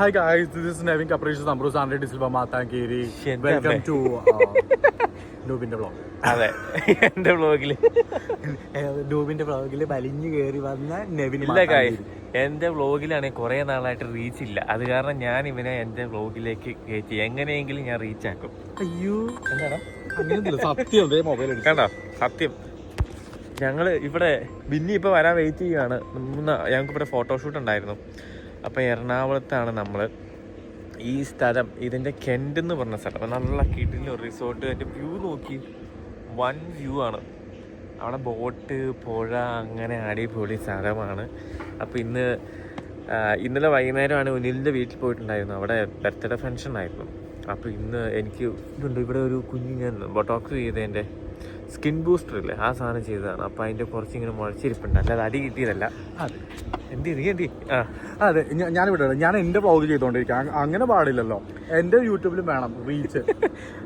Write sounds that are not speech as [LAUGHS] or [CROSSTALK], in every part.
Hi guys this is Nevin കപ്രീഷ് നമ്പ്രൂസ് ആൻഡ്രി ഡിസിൽബ മാത്താങ്കേരി എന്താ വെൽക്കം? ടു ഡൂബിന്റെ ബ്ലോഗ് അതെ. എന്റെ ബ്ലോഗിൽ ഡൂബിന്റെ ബ്ലോഗിൽ വലിഞ്ഞു കയറി വന്ന നെവിൻ ഇല്ല കായ് എന്റെ വ്ലോഗിലാണ് കുറെ നാളായിട്ട് റീച്ച് ഇല്ല. അത് കാരണം ഞാൻ ഇവനെ എന്റെ വ്ളോഗിലേക്ക് കയറ്റി. എങ്ങനെയെങ്കിലും ഞാൻ റീച്ച് ആക്കും. അയ്യോ. സത്യം മൊബൈൽ കണ്ടോ? സത്യം. ഞങ്ങൾ ഇവിടെ ബിന്നി ഇപ്പൊ വരാൻ വെയിറ്റ് ചെയ്യുകയാണ് ഞങ്ങൾക്ക് ഇവിടെ ഫോട്ടോഷൂട്ട് ഉണ്ടായിരുന്നു. അപ്പൊ എറണാകുളത്താണ് നമ്മൾ ഈ സ്ഥലം ഇതിന്റെ കെൻഡ് എന്ന് പറഞ്ഞ സ്ഥലം. നല്ല കിടിലും റിസോർട്ട് അതിന്റെ വ്യൂ നോക്കി. വൺ വ്യൂ ആണ്. അവിടെ ബോട്ട് പുഴ അങ്ങനെ അടിപൊളി സ്ഥലമാണ്. അപ്പോൾ ഇന്ന് ഇന്നലെ വൈകുന്നേരമാണ് ഉനിലിന്റെ വീട്ടിൽ പോയിട്ടുണ്ടായിരുന്നു. അവിടെ ബർത്ത്ഡേ ഫംഗ്ഷൻ ആയിരുന്നു. അപ്പോൾ ഇന്ന് എനിക്ക് ഇതുണ്ട് ഇവിടെ ഒരു കുഞ്ഞ് ഞാൻ ബൊട്ടോക്സ് ചെയ്തതിന്റെ സ്കിൻ ബൂസ്റ്റർ ഇല്ലേ? ആ സാധനം ചെയ്തതാണ്. അപ്പോൾ അതിന്റെ കുറച്ചിങ്ങനെ മുളച്ചിരിപ്പുണ്ട്. അല്ലാതെ അടി കിട്ടിയതല്ല. അതെ. എന്ത് നീ എന്ത് ആ അതെ ഞാനിവിടെ ഞാൻ എന്റെ വ്ളോഗ് ചെയ്തുകൊണ്ടിരിക്കുക അങ്ങനെ പാടില്ലല്ലോ. എന്റെ യൂട്യൂബിലും വേണം റീച്ച്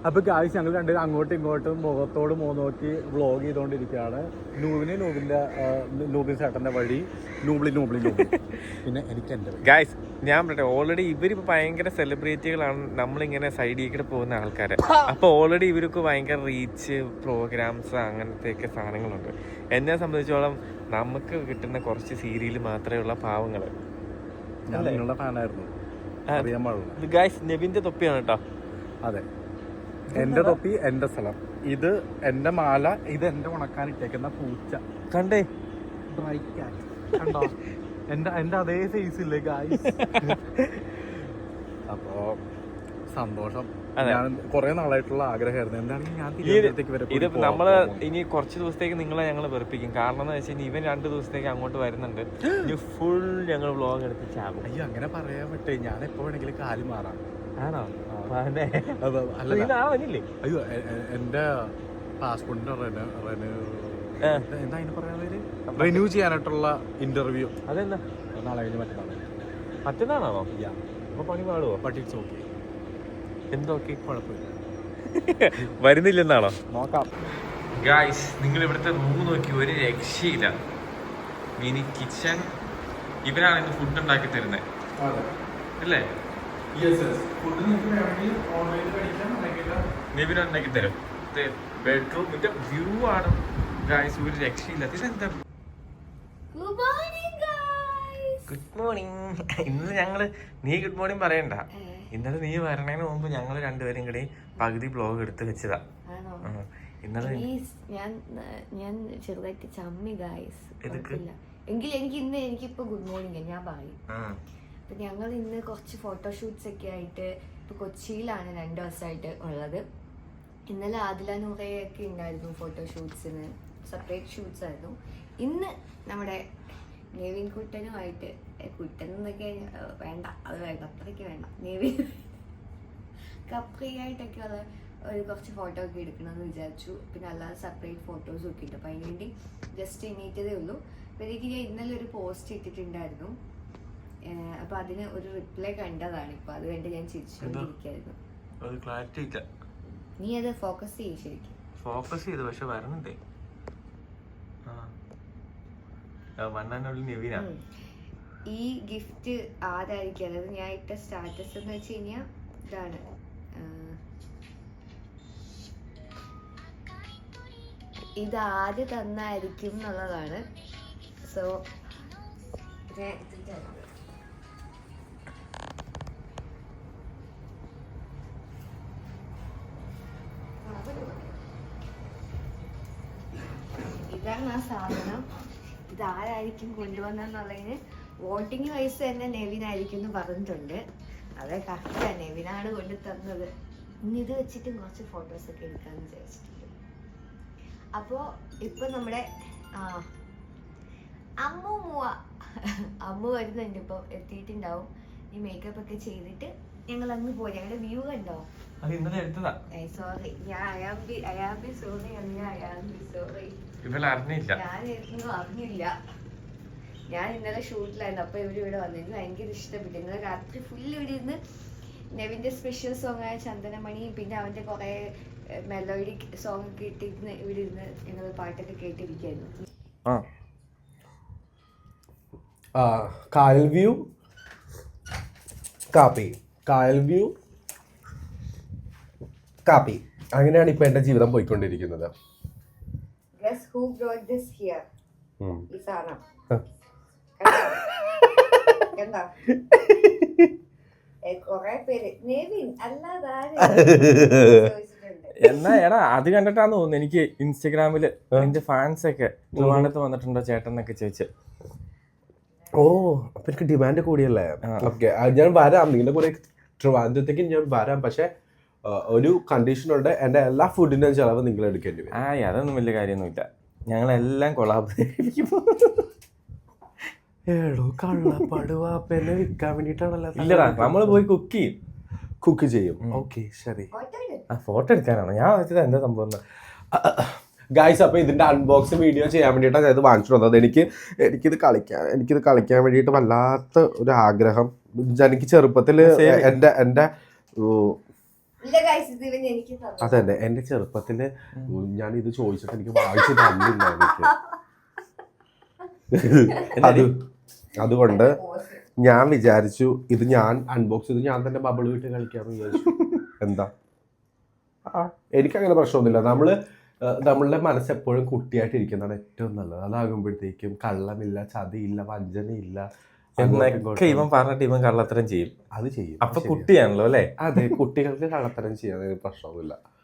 അപ്പൊ ഗായ്സ് ഞങ്ങൾ രണ്ടുപേരും അങ്ങോട്ടും ഇങ്ങോട്ടും മുഖത്തോട് മുഖം നോക്കി വ്ളോഗ് ചെയ്തോണ്ടിരിക്കുകയാണ്. നൂബിന് നൂബിന്റെ നൂബിൻ ചേട്ടന്റെ വഴി. നൂബിളി നൂബിളി നൂബിളി. പിന്നെ എനിക്ക് എന്റെ ഗായ്സ് ഞാൻ പറയട്ടെ ഓൾറെഡി ഇവരിപ്പോൾ ഭയങ്കര സെലിബ്രിറ്റികളാണ് നമ്മളിങ്ങനെ സൈഡിൽ കൂടെ പോകുന്ന ആൾക്കാർ അപ്പോൾ ഓൾറെഡി ഇവർക്ക് ഭയങ്കര റീച്ച് പ്രോഗ്രാംസ് അങ്ങനത്തെയൊക്കെ സാധനങ്ങളുണ്ട്. എന്നെ സംബന്ധിച്ചോളം നമുക്ക് കിട്ടുന്ന കുറച്ച് സീരിയൽ മാത്രമേ ഉള്ള പാവങ്ങൾ ഞാൻ നിങ്ങളുടെ ഫാനായിരുന്നു ഇത് ഗായ്സ് നെവിന്റെ തൊപ്പിയാണ് കേട്ടോ അതെ. എന്റെ തൊപ്പി എന്റെ സ്ഥലം. ഇത് എന്റെ മാല ഇത് എന്റെ ഉണക്കാൻ ഇട്ടേക്കുന്ന പൂച്ച. കണ്ടേ? ഡ്രൈ കാറ്റ് കണ്ടോ? എന്റെ എന്റെ അതേ സൈസ് ഇല്ലേ ഗായ്സ് [LAUGHS] അപ്പോ സന്തോഷം. കുറെ നാളായിട്ടുള്ള ആഗ്രഹമായിരുന്നു. വരെ ഇത് നമ്മൾ ഇനി കുറച്ച് ദിവസത്തേക്ക് നിങ്ങളെ ഞങ്ങൾ വെറുപ്പിക്കും. കാരണം എന്ന് വെച്ചാൽ ഇവൻ രണ്ട് ദിവസത്തേക്ക് അങ്ങോട്ട് വരുന്നുണ്ട്. ഇനി ഫുൾ ഞങ്ങൾ വ്ളോഗ് എടുത്ത് ചാകും അയ്യോ അങ്ങനെ പറയാൻ പറ്റേ ഞാൻ എപ്പോ വേണമെങ്കിലും കാൽ മാറാം. ആണോ? അയ്യോ എന്റെ പാസ്പോർട്ടിന്റെ. എന്താ അതിന് പറയാൻ പേര്? റിന്യൂ ചെയ്യാനായിട്ടുള്ള ഇന്റർവ്യൂ അതെന്താ? നാളെ കഴിഞ്ഞ് മറ്റന്നാൾ മറ്റന്നാണോ യാ അപ്പൊ പണി പാടുവോ? ബട്ട് ഇറ്റ്സ് ഓക്കെ എന്തൊക്കെ കുഴപ്പമില്ല വരുന്നില്ലെന്നാണോ? നോക്കാം. ഗായ്സ് നിങ്ങൾ ഇവിടുത്തെ റൂം നോക്കി ഒരു രക്ഷയില്ല. മിനി കിച്ചൺ ഇവരാണ് ഇന്ന് ഫുഡ് ഉണ്ടാക്കി തരുന്നത് അല്ലേ? നിവിൻ ഉണ്ടാക്കി തരും. ബെഡ്റൂം ഇതിന്റെ വ്യൂ ആണ്. ഗായ്സ് ഒരു രക്ഷയില്ല. ഇതെന്താ. ഗുഡ് മോർണിംഗ് [LAUGHS] ഇന്ന് ഞങ്ങൾ നീ ഗുഡ് മോർണിംഗ് പറയണ്ട. ഇന്നലെ നീ വരണേന് മുമ്പ് ഞങ്ങൾ രണ്ടുപേരും കൂടി പകുതി ബ്ലോഗ് എടുത്ത് വെച്ചതാ. ഇന്നലെ ഞാൻ ഞാൻ ചെറുതായിട്ട് ചമ്മി ഗായ്സ് എതുക്ക്? എങ്കിൽ എനിക്ക് ഇന്ന് എനിക്കിപ്പോ ഗുഡ് മോർണിംഗ് ഞാൻ പറയും. അപ്പൊ ഞങ്ങൾ ഇന്ന് കുറച്ച് ഫോട്ടോഷൂട്ട്സ് ഒക്കെ ആയിട്ട് ഇപ്പൊ കൊച്ചിയിലാണ് രണ്ടു ദിവസമായിട്ട് ഉള്ളത്. ഇന്നലെ ആദില നൂറയൊക്കെ ഉണ്ടായിരുന്നു ഫോട്ടോഷൂട്ട്സിന് സെപ്പറേറ്റ് ഷൂട്ട്സ് ആയിരുന്നു. ഇന്ന് നമ്മുടെ നെവിൻ കുട്ടനുമായിട്ട് കുട്ടൻ എന്നൊക്കെ വേണ്ട. അത് വേണ്ട. അത്രയ്ക്ക് വേണ്ട. നെവിൻ കപ്രിയായിട്ടൊക്കെ ഉള്ള ഒരു കുറച്ച് ഫോട്ടോ ഒക്കെ എടുക്കണമെന്ന് വിചാരിച്ചു. പിന്നെ അല്ലാതെ സെപ്പറേറ്റ് ഫോട്ടോസും ഒക്കെ ഉണ്ട് അപ്പം അതിന് വേണ്ടി ജസ്റ്റ് എണീറ്റതേ ഉള്ളൂ. അപ്പം എനിക്ക് ഞാൻ ഇന്നലെ ഒരു പോസ്റ്റ് ഇട്ടിട്ടുണ്ടായിരുന്നു. അപ്പം അതിന് ഒരു റിപ്ലൈ കണ്ടതാണ്. ഇപ്പൊ അത് കണ്ട് ഞാൻ ചിരിച്ചുകൊണ്ടിരിക്കായിരുന്നു നീ അത് ഫോക്കസ് ചെയ്യും ശരിക്കും. ഫോക്കസ് ചെയ്തു. പക്ഷെ വരണുണ്ടേ മണ്ണനുള്ളിൽ നെവിന. ഈ ഗിഫ്റ്റ് ആരായിരിക്കും? അതായത് ഞാൻ ഇട്ട സ്റ്റാറ്റസ് എന്ന് വെച്ച് കഴിഞ്ഞാൽ ഇതാണ്. ഇത് ആര് തന്നായിരിക്കും എന്നുള്ളതാണ്. സോ ഇതാണ് ആ സാധനം. ഇത് ആരായിരിക്കും കൊണ്ടുവന്നെന്നുള്ളതിന് വോട്ടിംഗ് വയസ്സ് തന്നെ നെവിനായിരിക്കും എന്ന് പറഞ്ഞിട്ടുണ്ട്. അതെ കറക്റ്റ് നെവിനാണ് കൊണ്ടു തന്നത് ഇനി ഇത് വെച്ചിട്ടും കുറച്ച് ഫോട്ടോസ് ഒക്കെ എടുക്കാന്ന് വിചാരിച്ചിട്ടുണ്ട്. അപ്പോ ഇപ്പൊ നമ്മുടെ അമ്മു മൂവ അമ്മു വരുന്നുണ്ട് ഇപ്പൊ എത്തിയിട്ടുണ്ടാവും. ഈ മേക്കപ്പ് ഒക്കെ ചെയ്തിട്ട് ഞങ്ങൾ അങ്ങ് പോയി. ഞങ്ങളുടെ വ്യൂ കണ്ടോ? അത് ഇന്നലെ എടുത്തതാ. സോറി ഞാൻ I am be I am be sorry അല്ല അയാം ബി സോറി ഇവളെ അറിഞ്ഞില്ല. ഞാൻ ഇരുന്നു അറിഞ്ഞില്ല. ഞാൻ ഇന്നലെ ഷൂട്ടിലായിരുന്നു. അപ്പൊ ഇവർ ഇവിടെ വന്നു. എനിക്ക് ഭയങ്കര ഇഷ്ടപ്പെട്ടു. ഇന്നലെ രാത്രി ഫുൾ ഇവിടെ ഇരുന്ന് നെവിന്റെ സ്പെഷ്യൽ സോങ് ആയ ചന്ദനമണി പിന്നെ അവന്റെ കുറെ മെലോഡി സോങ് ഒക്കെ ഇട്ടിരുന്ന് ഇവിടെ ഇരുന്ന് ഞങ്ങൾ പാട്ടൊക്കെ കേട്ടിരിക്കായിരുന്നു. കായൽ വ്യൂ കാപ്പി കായൽ വ്യൂ കാപ്പി അങ്ങനെയാണ് ഇപ്പൊ എന്റെ ജീവിതം പോയിക്കൊണ്ടിരിക്കുന്നത്. എന്നാ എടാ അത് കണ്ടിട്ടാന്ന് തോന്നുന്നു എനിക്ക് ഇൻസ്റ്റഗ്രാമിൽ എന്റെ ഫാൻസ് ഒക്കെ ട്രിവാണ്ടത്ത് വന്നിട്ടുണ്ടോ ചേട്ടൻ എന്നൊക്കെ ചോദിച്ച്. ഓ അപ്പൊ എനിക്ക് ഡിമാൻഡ് കൂടിയല്ലേ? ഓക്കെ ഞാൻ വരാം. നിങ്ങളുടെ കൂടെ ട്രിവാൻഡ്രത്തേക്ക് ഞാൻ വരാം. പക്ഷെ ഒരു കണ്ടീഷനുണ്ട് എന്റെ എല്ലാ ഫുഡിന്റെയും ചെലവ് നിങ്ങൾ എടുക്കേണ്ടി വരും. ആ അതൊന്നും വലിയ കാര്യമൊന്നുമില്ല. ഞങ്ങളെല്ലാം കൊളാബറേറ്റ് ഏടോ കള്ളപ്പടുവാപ്പനെ വിൽക്കാൻ വേണ്ടിട്ടാണല്ലോ ഇല്ലടാ നമ്മൾ പോയി കുക്ക് ചെയ്യും. കുക്ക് ചെയ്യും. ഓക്കെ ശരി. ആ ഫോട്ടോ എടുക്കാനാണോ? ഞാൻ വെച്ചത് എന്താ സംഭവം. ഗായ്സ് അപ്പോൾ ഇതിന്റെ അൺബോക്സ് വീഡിയോ ചെയ്യാൻ വേണ്ടിയിട്ടാണ് ഞാൻ ഇത് വാങ്ങിച്ചു വന്നത്. എനിക്ക് എനിക്കിത് കളിക്കാൻ എനിക്കിത് കളിക്കാൻ വേണ്ടിയിട്ട് വല്ലാത്ത ഒരു ആഗ്രഹം. എനിക്ക് ചെറുപ്പത്തിൽ എന്റെ എന്റെ അതന്നെ എന്റെ ചെറുപ്പത്തിൽ ഞാൻ ഇത് ചോദിച്ചിട്ട് എനിക്ക് വാങ്ങിച്ചു തന്നില്ല എനിക്ക്. അത് അതുകൊണ്ട് ഞാൻ വിചാരിച്ചു ഇത് ഞാൻ അൺബോക്സ് ചെയ്ത് ഞാൻ തന്നെ ബബിൾ വിട്ട് കളിക്കാന്ന് വിചാരിച്ചു. [LAUGHS] എന്താ? ആ എനിക്കങ്ങനെ പ്രശ്നമൊന്നുമില്ല. നമ്മൾ നമ്മളുടെ മനസ്സ് എപ്പോഴും കുട്ടിയായിട്ട് ഇരിക്കുന്നതാണ് ഏറ്റവും നല്ലത്. അതാകുമ്പോഴത്തേക്കും കള്ളമില്ല ചതിയില്ല വഞ്ചനയില്ല എന്നൊക്കെ ഇവൻ പറഞ്ഞിട്ട് ഇവൻ കള്ളത്തരം ചെയ്യും. അത് ചെയ്യും. അപ്പൊ കുട്ടിയാണല്ലോ അല്ലേ? അതെ കുട്ടികൾക്ക് കള്ളത്തരം ചെയ്യാൻ പ്രശ്നമൊന്നുമില്ല.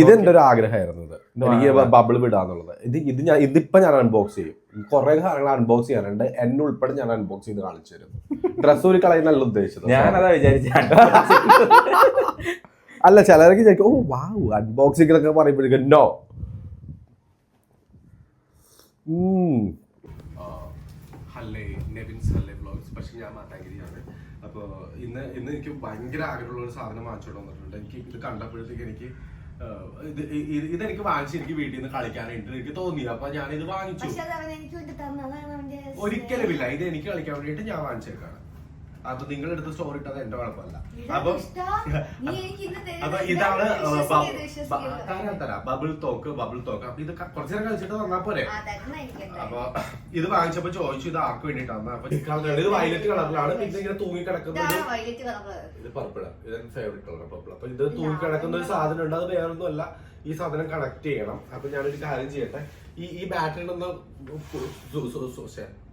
ഇതെന്റെ ഒരു ആഗ്രഹമായിരുന്നു എനിക്ക്. ബബിൾ വിടാന്നുള്ളത് ഇത് ഇത് ഞാൻ ഇതിപ്പോ ഞാൻ അൺബോക്സ് ചെയ്യും. കുറെ കാര്യങ്ങൾ അൺബോക്സ് ചെയ്യാനുണ്ട്. എന്നെ ഉൾപ്പെടെ ഞാൻ അൺബോക്സ് ചെയ്ത് കാണിച്ചു തരും. [LAUGHS] ഡ്രസ് ഒരു കളയുന്നല്ല ഉദ്ദേശിച്ചത്. ഞാനതാ വിചാരിച്ച. [LAUGHS] അല്ല ചിലരൊക്കെ ചോദിക്കും ഓ വാവ് അൺബോക്സിംഗ് എന്നൊക്കെ പറയുമ്പോഴേക്കും നോ ഹല്ലേ നെവിൻസ് ഹല്ലേ വ്ളോഗ്സ് പക്ഷെ ഞാൻ മാതാഗിരിയാണ് അപ്പോൾ ഇന്ന് ഇന്ന് എനിക്ക് ഭയങ്കര ആഗ്രഹമുള്ള ഒരു സാധനം വാങ്ങിച്ചോണ്ട് വന്നിട്ടുണ്ട്. എനിക്ക് ഇത് കണ്ടപ്പോഴത്തേക്ക് എനിക്ക് ഇത് ഇതെനിക്ക് വാങ്ങിച്ച് എനിക്ക് വീട്ടിൽ നിന്ന് കളിക്കാനായിട്ട് എനിക്ക് തോന്നി. അപ്പൊ ഞാൻ ഇത് വാങ്ങിച്ചു എനിക്ക് ഒരിക്കലുമില്ല. ഇത് എനിക്ക് കളിക്കാൻ വേണ്ടിയിട്ട് ഞാൻ വാങ്ങിച്ചേക്കാണ്. അപ്പൊ നിങ്ങൾ എടുത്ത സ്റ്റോറി ഇട്ടത് എന്റെ കുഴപ്പമല്ല. അപ്പൊ അപ്പൊ ഇതാണ്. തരാം ബബിൾ തോക്ക് ബബിൾ തോക്ക്. അപ്പൊ ഇത് കുറച്ചു നേരം കളിച്ചിട്ട് തന്നാ പോരെ? അപ്പൊ ഇത് വാങ്ങിച്ചപ്പോ ചോദിച്ചു ഇത് ആർക്ക് വേണ്ടിട്ടാണ് അപ്പൊ ഇത് വയലറ്റ് കളറിലാണ്. പിന്നെ ഇങ്ങനെ തൂങ്ങി കിടക്കുന്ന ഒരു ഇതാണ് വൈലറ്റ് കളറ് ഇത് പർപ്പിൾ ഇത് ഫേവറേറ്റ് കളർ പർപ്പിൾ അപ്പൊ ഇത് തൂങ്ങി കിടക്കുന്ന ഒരു സാധനം ഉണ്ട്. അത് വേറൊന്നും അല്ല ഈ സാധനം കണക്ട് ചെയ്യണം. അപ്പൊ ഞാനൊരു കാര്യം ചെയ്യട്ടെ. ഈ ഈ ബാറ്ററി ഒന്ന്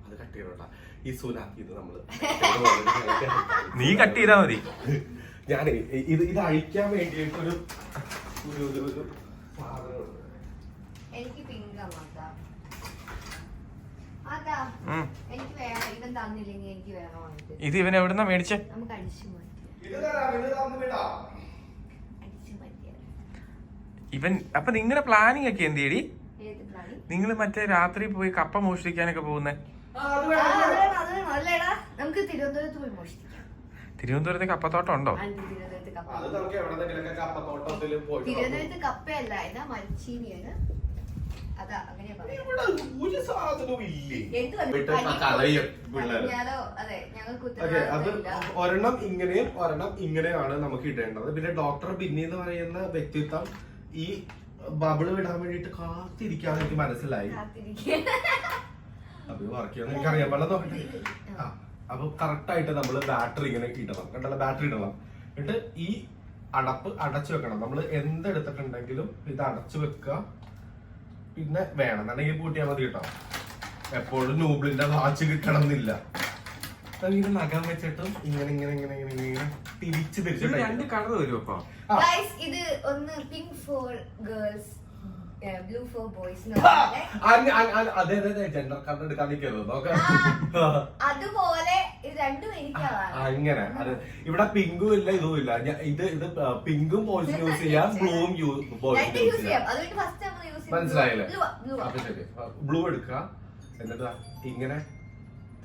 അത് കട്ട്. ചെയ്യണോട്ടാ ഈ സുനാക്കി ഇത് നമ്മൾ. നീ കട്ട് ചെയ്താ മതി. ഞാൻ ഇത് ഇത് അഴിക്കാൻ വേണ്ടിയിട്ട് ഒരു ഒരു ഒരു സാധനമുണ്ട്. എനിക്ക് പിങ്ക് അതാ അതാ എനിക്ക് വേണം ഇവൻ തന്നില്ലെങ്കിൽ എനിക്ക് വേണം ഇത് ഇവൻ എവിടുന്നാ മേടിച്ചേ? നമുക്ക് അടിച്ചു ഇവൻ അപ്പൊ നിങ്ങളുടെ പ്ലാനിങ് ഒക്കെ എന്ത് ഏത് പ്ലാനി നിങ്ങൾ മറ്റേ രാത്രി പോയി കപ്പ മോഷ്ടിക്കാനൊക്കെ പോകുന്നേ. നമുക്ക് തിരുവനന്തപുരത്ത് പോയി മോഷ്ടിക്കാം. തിരുവനന്തപുരത്ത് കപ്പത്തോട്ടം ഉണ്ടോ തിരുവനന്തപുരത്ത് കപ്പയല്ല ഇതാ മരിച്ചീനിയാണ് അതാ ഒരെണ്ണം ഇങ്ങനെയും ഒരെണ്ണം ഇങ്ങനെയാണ് നമുക്ക് ഇടേണ്ടത്. പിന്നെ ഡോക്ടർ ബിന്നി എന്ന് പറയുന്ന വ്യക്തിത്വം ഈ ബബിൾ വിടാൻ വേണ്ടിട്ട് കാത്തിരിക്കാന്ന് എനിക്ക് മനസ്സിലായി. അത് വർക്ക് നോക്കട്ടെ ആ, അപ്പൊ കറക്റ്റ് ആയിട്ട് നമ്മൾ ബാറ്ററി ഇങ്ങനെ ഇടണം. കണ്ടല്ലോ ബാറ്ററി ഇടണം. എന്നിട്ട് ഈ അടപ്പ് അടച്ചു വെക്കണം. നമ്മൾ എന്തെടുത്തിട്ടുണ്ടെങ്കിലും ഇത് അടച്ചു വെക്കുക. പിന്നെ വേണം. എന്നുണ്ടെങ്കിൽ പൂട്ടിയാൽ മതി കേട്ടോ. എപ്പോഴും നൂബിളിന്റെ വാച്ച് കിട്ടണം എന്നില്ല ഇങ്ങനെ നഖം വെച്ചിട്ടും ഇങ്ങനെ ഇങ്ങനെ ഇങ്ങനെ ഇങ്ങനെ ഇങ്ങനെ തിരിച്ച് തിരിച്ചിട്ട് കളർ വരും അപ്പൊ. ഇത് ഒന്ന് pink for girls blue for boys അങ്- അങ്- അങ് അതെ അതെ അതെ ജെൻഡർ കാർഡ് എടുക്കാൻ നിൽക്കരുത് നോക്കാം. അതുപോലെ അങ്ങനെ അത്. ഇവിടെ പിങ്കും ഇല്ല ഇതും ഇല്ല. ഇത് ഇത് പിങ്കും ബോയ്സ് യൂസ് ചെയ്യാം ബ്ലൂവും ബോയ്സ് യൂസ് ചെയ്യാം. മനസ്സിലായില്ലേ? അപ്പൊ ശരി. ബ്ലൂ എടുക്കുക. എന്നിട്ട് ഇങ്ങനെ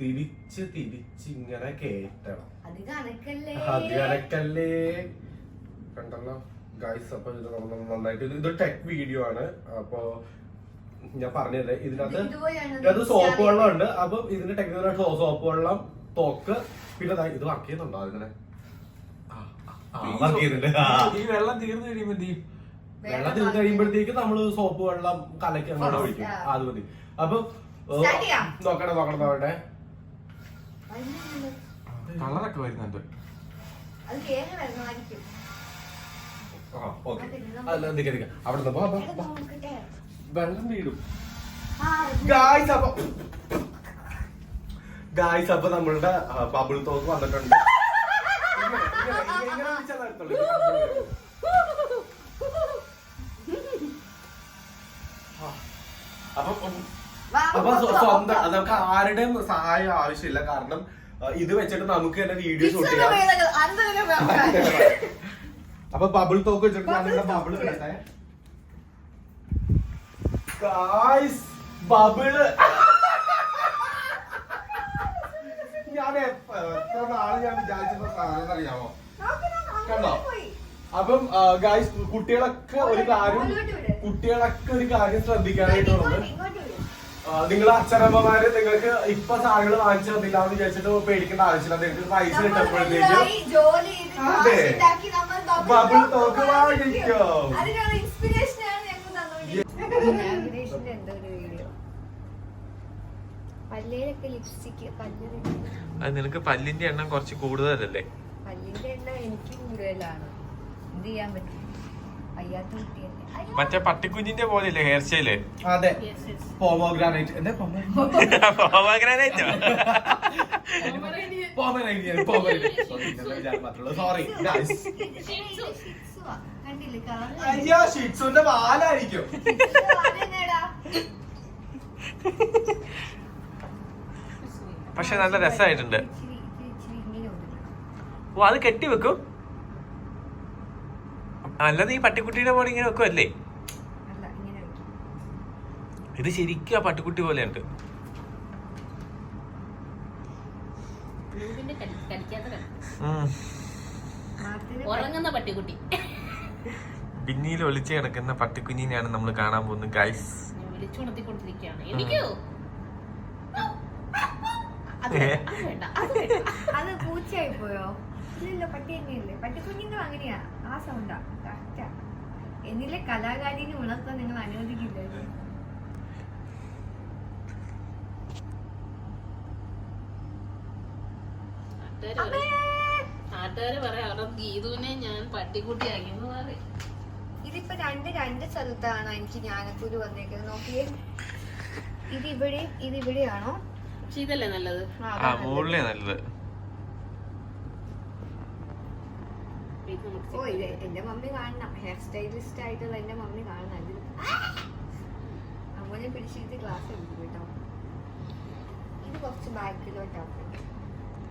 തിരിച്ച് തിരിച്ച് ഇങ്ങനെ കേറ്റണം. അത് കണക്കല്ലേ? കണ്ടല്ലോ? ഗൈസ് അപ്പൊ ഇത് നമ്മൾ നന്നായിട്ട് ഇത് ടെക് വീഡിയോ ആണ്. അപ്പൊ ഞാൻ പറഞ്ഞത് ഇതിനകത്ത് ഇതിനകത്ത് സോപ്പ് വെള്ളം ഉണ്ട് അപ്പൊ ഇതിന്റെ ടെക്നിക്കൽ സോപ്പ് വെള്ളം തോക്ക് പിന്നെ ഇത് വർക്ക് ചെയ്യുന്നുണ്ടോ അതിങ്ങനെ വർക്ക് ചെയ്യുന്നുണ്ട്. ഈ വെള്ളം തീർന്നു കഴിയുമ്പോ എന്ത് വെള്ളം തീർന്നു കഴിയുമ്പോഴത്തേക്ക് നമ്മൾ സോപ്പ് വെള്ളം കലക്കി അങ്ങോട്ട് ആ. ഒഴിക്കും. അത് മതി. അപ്പൊ Start ചെയ്യാം. നോക്കട്ടെ കളറൊക്കെ വരുന്നുണ്ട്. അത് കേറി വരുന്നതായിരിക്കും. ഓക്കെ. അല്ല നിക്ക നിക്ക. അവിടെ വെള്ളം വീടും ഗായ്സ് അപ്പൊ ഗായ്സ് അപ്പൊ നമ്മളുടെ ബബിൾ തോക്ക് വന്നിട്ടുണ്ട്. അപ്പൊ അപ്പൊ സ്വന്തം നമുക്ക് ആരുടെയും സഹായം ആവശ്യമില്ല. കാരണം ഇത് വെച്ചിട്ട് നമുക്ക് തന്നെ വീഡിയോ ഷൂട്ട് ചെയ്യാം. [LAUGHS] അപ്പൊ ബബിൾ തോക്ക് വെച്ചിട്ട് ഞാനിവിടെ ബബിൾ ഗായ്സ് ബബിൾ ഞാൻ എത്ര നാളെ ഞാൻ വിചാരിച്ചിരുന്ന സാധനം അറിയാമോ കണ്ടോ? അപ്പം ഗായ്സ് കുട്ടികളൊക്കെ ഒരു കാര്യം കുട്ടികളൊക്കെ ഒരു കാര്യം ശ്രദ്ധിക്കാനായിട്ടുള്ളത് ഇങ്ങോട്ട് അച്ഛനമ്മമാര് നിങ്ങൾക്ക് ഇപ്പൊ സാധനങ്ങൾ വാങ്ങിച്ചു തന്നില്ല എന്ന് വിചാരിച്ചിട്ട് പേടിക്കേണ്ട ആവശ്യമില്ല. നിങ്ങൾക്ക് പൈസ കിട്ടുമ്പോഴത്തേക്കും വാങ്ങിക്കും. [LAUGHS] നിനക്ക് പല്ലിന്റെ എണ്ണം കുറച്ച് കൂടുതലല്ലേ? പല്ലിന്റെ എണ്ണം എനിക്ക് കൂടുതലാണ്. എന്ത് ചെയ്യാൻ പറ്റും. മറ്റേ പട്ടിക്കുഞ്ഞിന്റെ പോലെയല്ലേ ഹെയർ സ്റ്റൈൽ അതെ. പോമോഗ്രാനൈറ്റ് എന്താ സോറി [LAUGHS] അയ്യോ ഷിറ്റ്സുന്റെ പാലായിരിക്കും അതെന്നേടാ പക്ഷെ നല്ല രസമായിട്ടുണ്ട്. ഓ അത് കെട്ടി വെക്കും. അല്ലാതെ ഈ പട്ടിക്കുട്ടിയുടെ പോലെ ഇങ്ങനെ വെക്കുമല്ലേ അല്ല ഇങ്ങനെ വെക്കും. ഇത് ശരിക്കും ആ പട്ടിക്കുട്ടി പോലെ ഉറങ്ങുന്ന പട്ടിക്കുട്ടി. ബിന്നിയിൽ ഒളിച്ച് കിടക്കുന്ന പട്ടിക്കുഞ്ഞിനെയാണ് നമ്മൾ കാണാൻ പോകുന്നത് ഗൈസ് അത് പൂച്ചയായി പോയോ? ഇല്ലല്ലോ പട്ടി തന്നെയല്ലേ? പട്ടിക്കുഞ്ഞുങ്ങൾ അങ്ങനെയാ. ആ സൗണ്ടാ കറക്റ്റാ എന്നിലെ കലാകാരിനെ ഉണർത്താൻ നിങ്ങൾ അനുവദിക്കില്ലല്ലോ നാട്ടുകാര് പറയും. നാട്ടുകാര് പറയാം അവരുടെ ഗീതുവിനെ ഞാൻ പട്ടിക്കുട്ടിയാക്കി എന്ന് പറയും. ഇതിപ്പോ രണ്ട് രണ്ട് സ്ഥലത്താണ് എനിക്ക് ജ്ഞാനക്കുരു വന്നേക്കുന്നത്. നോക്കിയേ. ഇത് ഇവിടെയും ഇത് ഇവിടെയാണോ പക്ഷെ ഇതല്ലേ നല്ലത്? ആ, ആ നല്ലത്. മുകളിലേ നല്ലത് ഇത് നമുക്ക് ഓ ഇത് എന്റെ മമ്മി കാണണം. ഹെയർ സ്റ്റൈലിസ്റ്റ് ആയിട്ടുള്ള എന്റെ മമ്മി കാണണം. അതിൽ അമ്മനെ പിടിച്ചിട്ട് ക്ലാസ് എടുക്കും കേട്ടോ. ഇത് കുറച്ച് ബാക്കിലോട്ടാക്കും